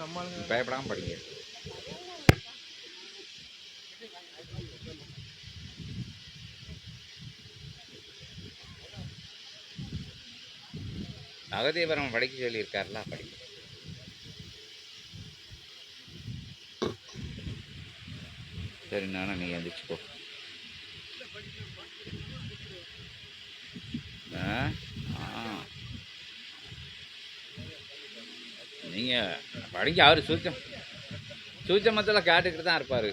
நம்ம பயப்படாமல் படிங்க. அகதீபரம் படிக்க சொல்லியிருக்காருல படிங்க சரி நானும் நீ எந்திரிச்சுக்கோ. போ ஆ? நீங்கள் படிக்க அவர் சூச்சம்? சூச்சமத்தில் கேட்டுக்கிட்டு தான் இருப்பார்.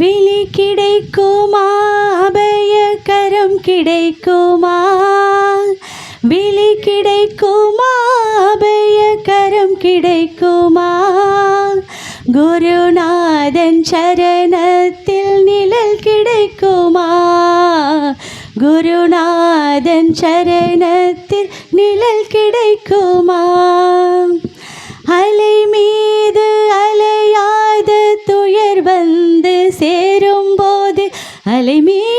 விழி கிடைக்குமா? அபயகரம் கிடைக்குமா? விழி கிடைக்குமா? அபயகரம் கிடைக்குமா? குருநாதன் சரணத்தில் நிழல் கிடைக்குமா? குருநாதன் சரணத்தில் நிழல் கிடைக்குமா? அலை மீது அலையாத துயர் வந்து சேரும்போது அலை மீது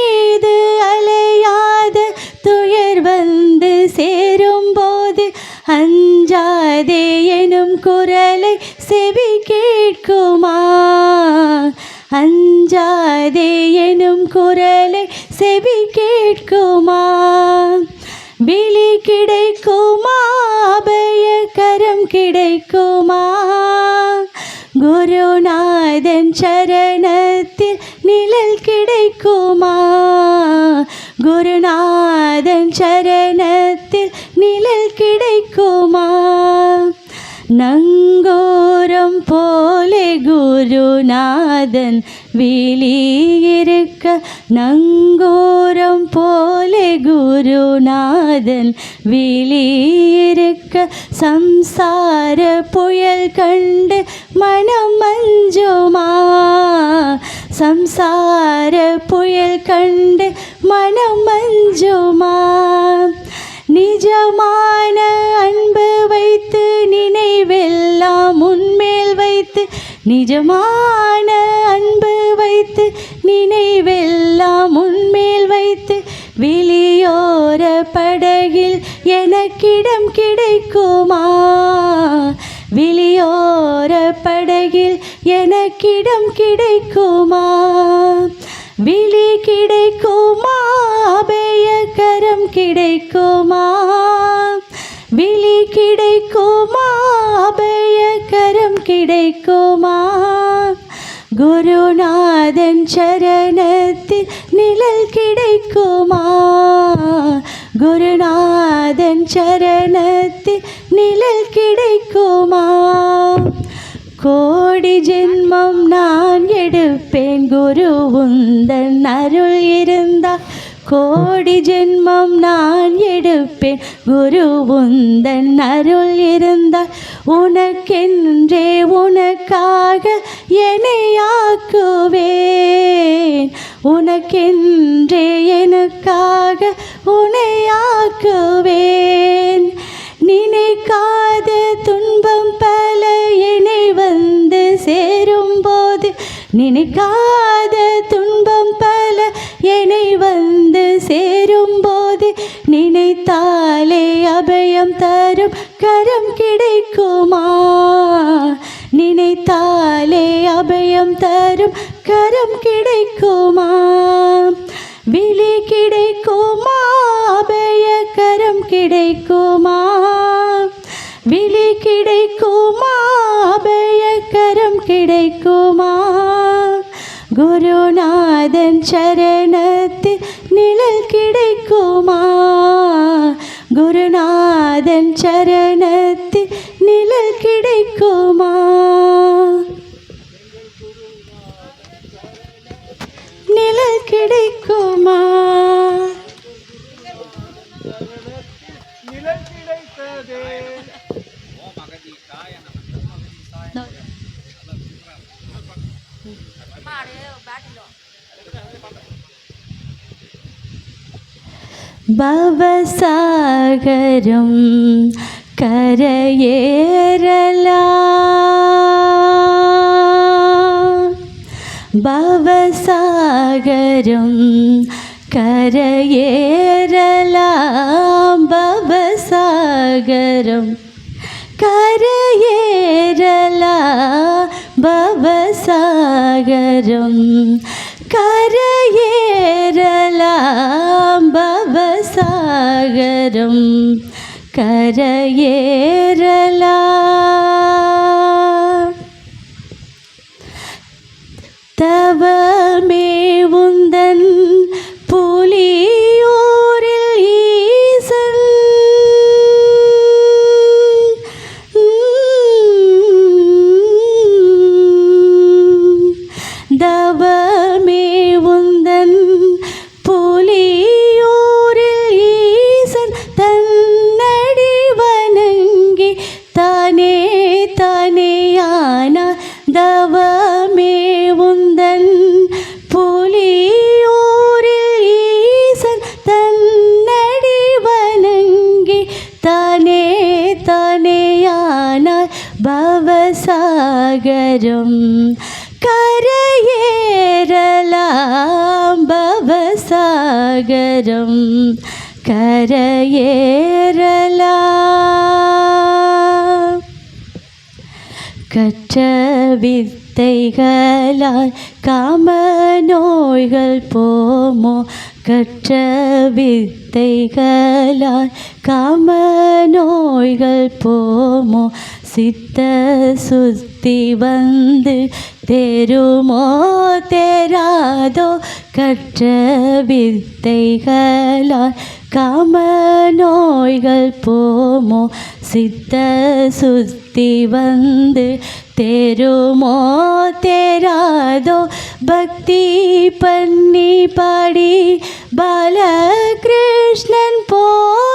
குரலை செவி கேட்குமா? விழி கிடைக்குமா? அபயகரம் கிடைக்குமா? குருநாதன் சரணத்தில் நிழல் கிடைக்குமா? குருநாதன் சரணத்தில் நிழல் கிடைக்குமா? நங்கோ ഗുരുനാഥൻ വിളിയിരിക്ക നങ്കൂരം പോലെ ഗുരുനാഥൻ വിളിയിരിക്ക സംസാര പുയൽ കണ്ട് മനം മഞ്ജുമാ സംസാര പുയൽ കണ്ട് മനം മഞ്ജുമാ നിജമാ நிஜமான அன்பு வைத்து நினைவெல்லாம் உன்மேல் வைத்து வெளியோர படகில் எனக்கிடம் கிடைக்குமா? வெளியோர படகில் எனக்கிடம் கிடைக்குமா? விழி கிடைக்குமா? அபயகரம் கிடைக்குமா? கிடைக்குமா குருநாதன் சரணத்தில் நிழல் கிடைக்குமா? குருநாதன் சரணத்தில் நிழல் கிடைக்குமா? கோடி ஜென்மம் நான் எடுப்பேன். குரு உந்தன் அருள் இருந்தால் கோடி ஜென்மம் நான் எடுப்பேன். குரு உந்தன் அருள் இருந்தால் உனக்கென்றே உனக்காக என்னையாக்குவேன் உனக்கென்றே எனக்காக உனையாக்குவேன் நினைக்காத துன்பம் பல என்னை வந்து சேரும்போது நினைக்காத துன்பம் பல என் சேரும்போது நினைத்தாலே அபயம் தரும். கரம் கிடைக்குமா? நினைத்தாலே அபயம் தரும். கரம் கிடைக்குமா? விழி கிடைக்குமா? அபய கரம் கிடைக்குமா? விழி கிடைக்குமா? அபய கரம் கிடைக்குமா? குருநாதன் சரண் சரணத்தில் நிழல் கிடைக்குமா? குருநாதன் சரணத்தில் நிழல் கிடைக்குமா? நிழல் கிடைக்கும் நிழல் கிடைத்ததே பவசாகரம் கரையேறலாம் பவசாகரம் கரையேறலாம் பவசாகரம் கரையேறலாம் பவசாகரம் கரையேறலாம் பவசாகரம் கரையேறலாம் பவசாகரம் கரையேறலாம் பவசாகரம் கரையேறலாம். கற்ற வித்தைகளால் காம நோய்கள் போமோ கற்ற வித்தைகளால் காம நோய்கள் போமோ? சித்த சுத்தி வந்து தெருமோ? தெராதோ? கற்ற வித்தைகளால் காம நோய்கள் போமோ? சித்த சுத்தி வந்து தெருமோ தேராதோ பக்தி பண்ணி பாடி பாலகிருஷ்ணன் போற்றும்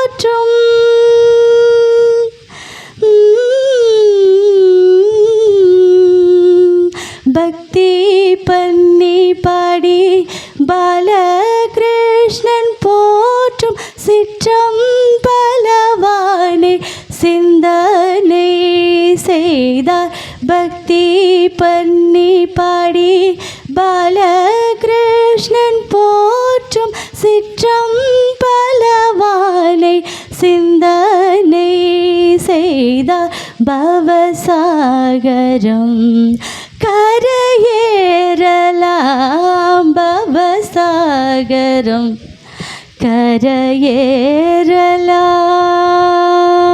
பண்ணி பாடி பாலகிருஷ்ணன் போற்றும் சிற்றம் பலவானை சிந்தனை செய்த பவசாகரம். கரையேறலாம் பவசாகரம். கரையேறலாம்.